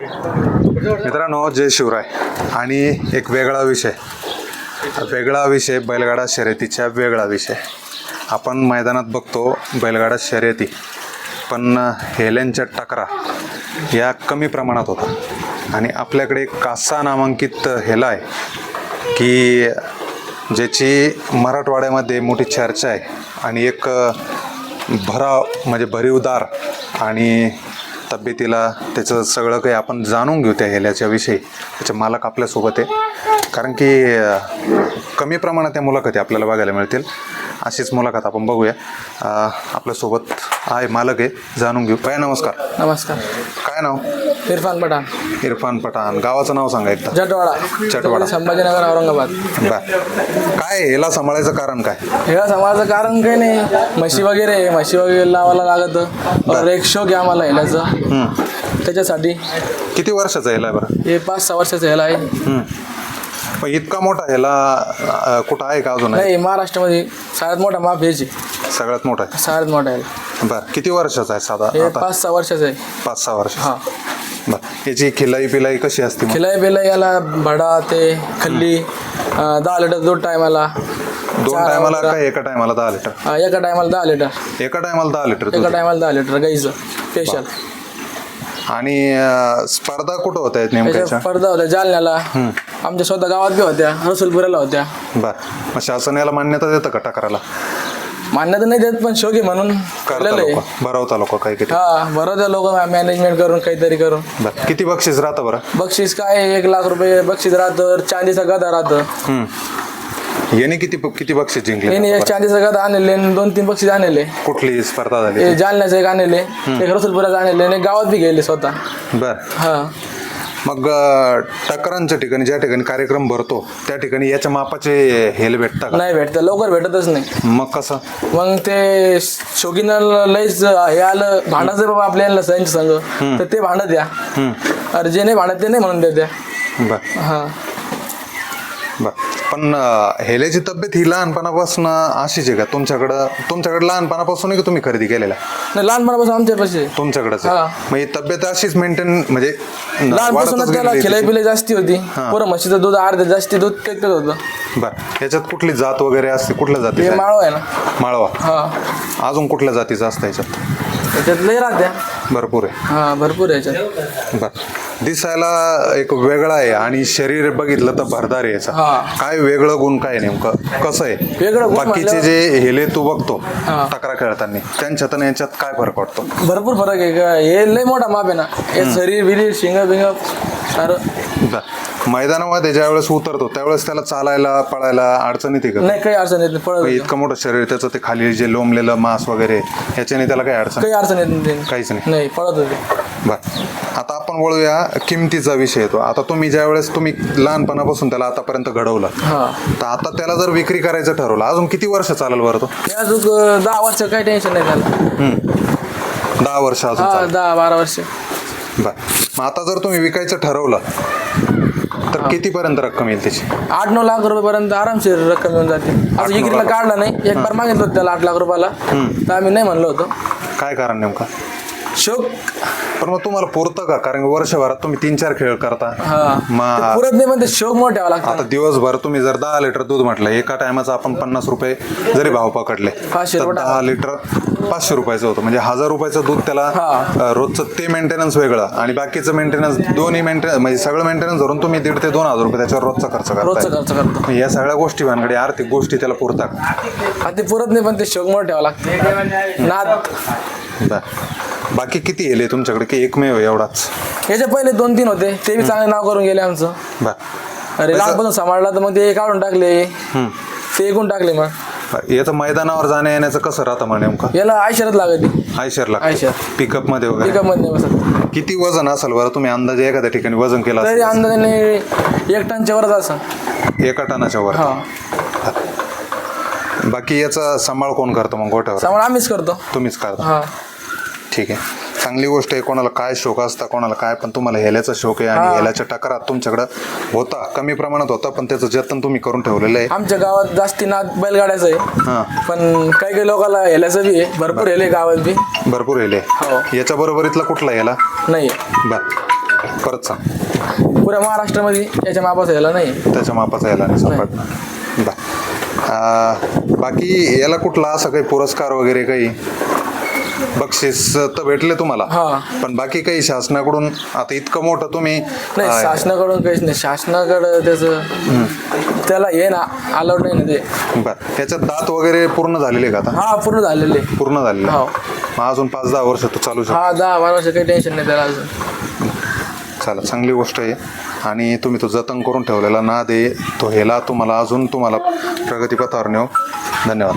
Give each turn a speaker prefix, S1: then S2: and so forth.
S1: मित्रांनो जय शिवराय. आणि एक वेगळा विषय. वेगळा विषय बैलगाडा शर्यतीचा वेगळा विषय. आपण मैदानात बघतो बैलगाडा शर्यती पण हेल्यांच्या टकरा या कमी प्रमाणात होतात आणि आपल्याकडे कासा नामांकित हेला आहे की ज्याची मराठवाड्यामध्ये मोठी चर्चा आहे. आणि एक भराव म्हणजे भरीवदार आणि तब्येतीला त्याचं सगळं काही आपण जाणून घेऊ त्या हेल्याच्या विषयी. त्याचे मालक आपल्यासोबत आहे. कारण की कमी प्रमाणात त्या मुलाखती आपल्याला बघायला मिळतील. अशीच मुलाखत आपण बघूया. आपल्यासोबत आहे मालक आहे जाणून घेऊ. काय नमस्कार.
S2: नमस्कार.
S1: काय नाव?
S2: इरफान पठाण.
S1: इरफान पठाण. गावाचं नाव सांगा एकदा.
S2: जटवाडा.
S1: जटवाडा.
S2: संभाजीनगर औरंगाबाद.
S1: बर. काय हेला सांभाळायचं कारण काय?
S2: हे समाजाचं कारण काही नाही. म्हशी वगैरे आहे, म्हशी वगैरे लावायला लागत. एक शोक आहे आम्हाला हेल्याचं
S1: हं.
S2: त्याच्यासाठी.
S1: किती वर्षाचं हेला बरं?
S2: हे पाच सहा वर्षाचं ह्याला आहे.
S1: पण इतका मोठा ह्याला अं, कुठं आहे का अजून? आहे
S2: नाही महाराष्ट्रामध्ये सगळ्यात मोठा हेच आहे.
S1: सगळ्यात मोठा
S2: सगळ्यात मोठा आहे
S1: बर किती वर्षाचा आहे साधा
S2: हे
S1: आता?
S2: पाच सहा वर्षाचं आहे.
S1: पाच सहा वर्ष.
S2: हा.
S1: बर याची खिलाई पिलाई कशी असते मग?
S2: खिलाई बिलाई याला भडा ते खल्ली अं, दहा लिटर दूध टायमाला.
S1: दोन टायमाला का एका टायमाला दहा लिटर?
S2: एका टायमाला दहा लिटर.
S1: एका टायमाला दहा लिटर
S2: एका
S1: दूध.
S2: टायमाला दहा लिटर गाईचं स्पेशल
S1: आणि अं, स्पर्धा कुठं होत आहेत नेमक्याच्या?
S2: त्याच्या स्पर्धा होत्या जालन्याला. आमच्या स्वतः गावात बी होत्या रसुलपुऱ्याला होत्या.
S1: बर. मग शासन याला मान्यता देतं का टकराला?
S2: मान्यता नाही देत पण शोक आहे म्हणून.
S1: करता
S2: केलेलं आहे.
S1: लोक. भरवता लोक काही किती?
S2: हा बरं त्या लोक मॅनेजमेंट करून काहीतरी करून.
S1: बर. किती बक्षीस राहतं बरं?
S2: बक्षीस काय एक लाख रुपये बक्षीस राहतं चांदीचा गदा राहतं.
S1: याने किती किती बक्षीस जिंकले?
S2: यांनी एक चांदीचा गदा आणले आणि दोन तीन बक्षीस आणले.
S1: कुठली स्पर्धा झाली?
S2: हे जालन्याचं एक आणले एक रसुलपुराचं आणले आणि गावात बी गेले स्वतः.
S1: बर.
S2: हा.
S1: मग अं, टकरांच्या ठिकाणी ज्या ठिकाणी कार्यक्रम भरतो त्या ठिकाणी याच्या मापाचे हेल भेटतात
S2: नाही भेटत लवकर भेटतच नाही.
S1: मग कसं?
S2: मग ते शोकीनं लईच हे आलं भांडायचं बाबा आपल्याला संग. तर ते भांडत द्या. अरे जे नाही भांडत ते नाही म्हणून द्या.
S1: बर.
S2: हा.
S1: बर. पण अं, हेल्याची तब्येत ही लहानपणापासून अशीच आहे का? तुमच्याकडं तुमच्याकडे लहानपणापासून आहे का तुम्ही खरेदी केलेल्या?
S2: नाही लहानपणापासून आमच्या पैसे
S1: तुमच्याकडेच
S2: हा.
S1: आहे मग ही तब्येत अशीच मेंटेन म्हणजे
S2: लहानपासूनच
S1: वाढतच
S2: त्याला
S1: गेलेली आहे
S2: खिलाई? पिलाई जास्ती होती. पुरं म्हशीचं दूध अर्ध जास्ती दूध पेकत होतं.
S1: बर. याच्यात कुठली जात वगैरे असते? कुठल्या जातीची आहे?
S2: माळव आहे ना.
S1: माळवा.
S2: हा.
S1: अजून कुठल्या जातीचं असतं याच्यात
S2: त्याच्यात लय राहत्या.
S1: भरपूर आहे.
S2: हा भरपूर आहे याच्यात
S1: बर. दिसायला एक वेगळा आहे आणि शरीर बघितलं तर भरदार आहे याचं. काय वेगळं गुण काय नेमकं कसं आहे?
S2: वेगळं गुण
S1: बाकीचे जे हेले तू बघतो. तक्रार खेळताना त्यांच्यात आणि याच्यात काय फरक वाटतो?
S2: भरपूर फरक आहे का? हे लय मोठा माप आहे ना. हे शरीर बिरीर शिंग बिंग सारं.
S1: बर. मैदानामध्ये ज्या वेळेस उतरतो त्यावेळेस त्याला चालायला पळायला अडचण येते का?
S2: नाही काही अडचण येत नाही पळत
S1: काही
S2: होतं.
S1: इतकं मोठं शरीर त्याचं ते खाली जे लोंबलेलं मांस वगैरे याच्याने त्याला काही अडचण?
S2: काही अडचण येत नाही.
S1: काहीच नाही.
S2: नाही पळत होते.
S1: बर. आता आपण वळूया किमतीचा विषय येतो आता तुम्ही ज्या वेळेस तुम्ही लहानपणापासून त्याला आतापर्यंत घडवलं
S2: हा.
S1: तर आता त्याला जर विक्री करायचं ठरवलं अजून किती वर्ष चालेल बरं तो?
S2: हे अजून दहा वर्ष काही टेन्शन नाही झालं
S1: दहा वर्ष अजून
S2: हा दहा बारा वर्ष.
S1: बर. मग आता जर तुम्ही विकायचं ठरवलं तर कितीपर्यंत रक्कम येईल त्याची?
S2: आठ नऊ लाख रुपयेपर्यंत आरामशीर रक्कम येऊन जाते.
S1: नऊ
S2: इकरीला
S1: लाख.
S2: काढला नाही एक बार मागितलं होतं त्याला आठ लाख रुपयाला तर आम्ही नाही म्हणलो होतो.
S1: काय कारण नेमकं?
S2: शोक.
S1: पण मग तुम्हाला पुरतं का? कारण वर्षभरात तुम्ही तीन चार खेळ करता.
S2: हा. ते
S1: मग
S2: पुरत नाही पण ते शोक मोठं ठेवा लागतं
S1: आता दिवसभर तुम्ही जर दहा लिटर दूध म्हटलं एका टायमाचा आपण पन्नास रुपये जरी भाव पकडले
S2: पाचशे
S1: तर
S2: रुपये
S1: दहा लिटर पाचशे रुपयाचं होतं. म्हणजे हजार रुपयाचं दूध त्याला. अं, रोजचं ते मेंटेनन्स वेगळं आणि बाकीचं मेंटेनन्स दोन्ही मेंटेनन्स म्हणजे सगळं मेंटेनन्स धरून तुम्ही दीड ते दोन हजार रुपये त्याच्यावर रोजचा खर्च
S2: रोजचा
S1: करता
S2: खर्च करतो.
S1: या सगळ्या गोष्टी भानगडी आर्थिक गोष्टी त्याला पुरतात.
S2: हा ते पुरत नाही पण ते शोक मोठं ठेवा लागतं नाद.
S1: बर. बाकी येले येले तुमच्याकडे? की एकमेव एवढाच?
S2: याच्या पहिले दोन तीन होते. ते बी चांगले नाव करून गेले आमचं.
S1: बर
S2: अरे लहानपासून सांभाळला तर मग ते काढून टाकले. ते एकूण टाकले मग.
S1: याचं मैदानावर जाण्या येण्याचं कसं राहतं मग नेमकं?
S2: याला आयशरच लागत.
S1: आयशरला
S2: आयशर.
S1: पिकअपमध्ये वगैरे?
S2: पिकअपमध्ये बसत.
S1: किती वजन असेल बरं? तुम्ही अंदाजे एखाद्या ठिकाणी वजन केलं
S2: तरी
S1: असेल
S2: अंदाजाने एक टनच्या वरच असं
S1: एका टनाच्या वर?
S2: हा.
S1: बाकी याचा सांभाळ कोण करतो मग गोठ्यावर
S2: सांभाळ आम्हीच करतो.
S1: तुम्हीच करता.
S2: हा.
S1: ठीक आहे. चांगली गोष्ट आहे कोणाला काय शोक असता कोणाला काय पण तुम्हाला हेल्याचा शोक आहे आणि. हेल्याच्या टकरात तुमच्याकडं होता कमी प्रमाणात होता पण त्याचं जतन तुम्ही करून ठेवलेलं आहे.
S2: आमच्या गावात जास्ती नाद बैलगाड्याचं
S1: हा.
S2: आहे पण काही काही लोकांना हेल्याचं बी आहे. भरपूर हेले गावात बी.
S1: भरपूर हेले.
S2: हो.
S1: याच्या बरोबरीतला कुठला याला
S2: नाही.
S1: बर. परत सांग.
S2: पुऱ्या महाराष्ट्रामध्ये याच्या मापाचा याला नाही.
S1: त्याच्या मापाचा याला नाही सापडणार बर. बाकी याला कुठला असं काही पुरस्कार वगैरे काही? बक्षीस तर भेटले तुम्हाला.
S2: हा.
S1: पण बाकी काही शासनाकडून आता इतकं मोठं तुम्ही
S2: नाही
S1: अं,
S2: शासनाकडून काहीच नाही. शासनाकडं त्याचं त्याला हे ना अलाउड नाही ना ते.
S1: बर. त्याच्यात दात वगैरे पूर्ण झालेले का आता?
S2: हा पूर्ण झालेले.
S1: पूर्ण झालेले.
S2: हो.
S1: मग अजून पाच दहा वर्ष तू चालू शकतो.
S2: हा दहा बारा वर्ष काही टेन्शन नाही त्याला अजून.
S1: चला चांगली गोष्ट आहे. आणि तुम्ही तो जतन करून ठेवलेला नाद आहे. तो हेला तुम्हाला अजून तुम्हाला प्रगतीपथावर नेऊ. धन्यवाद.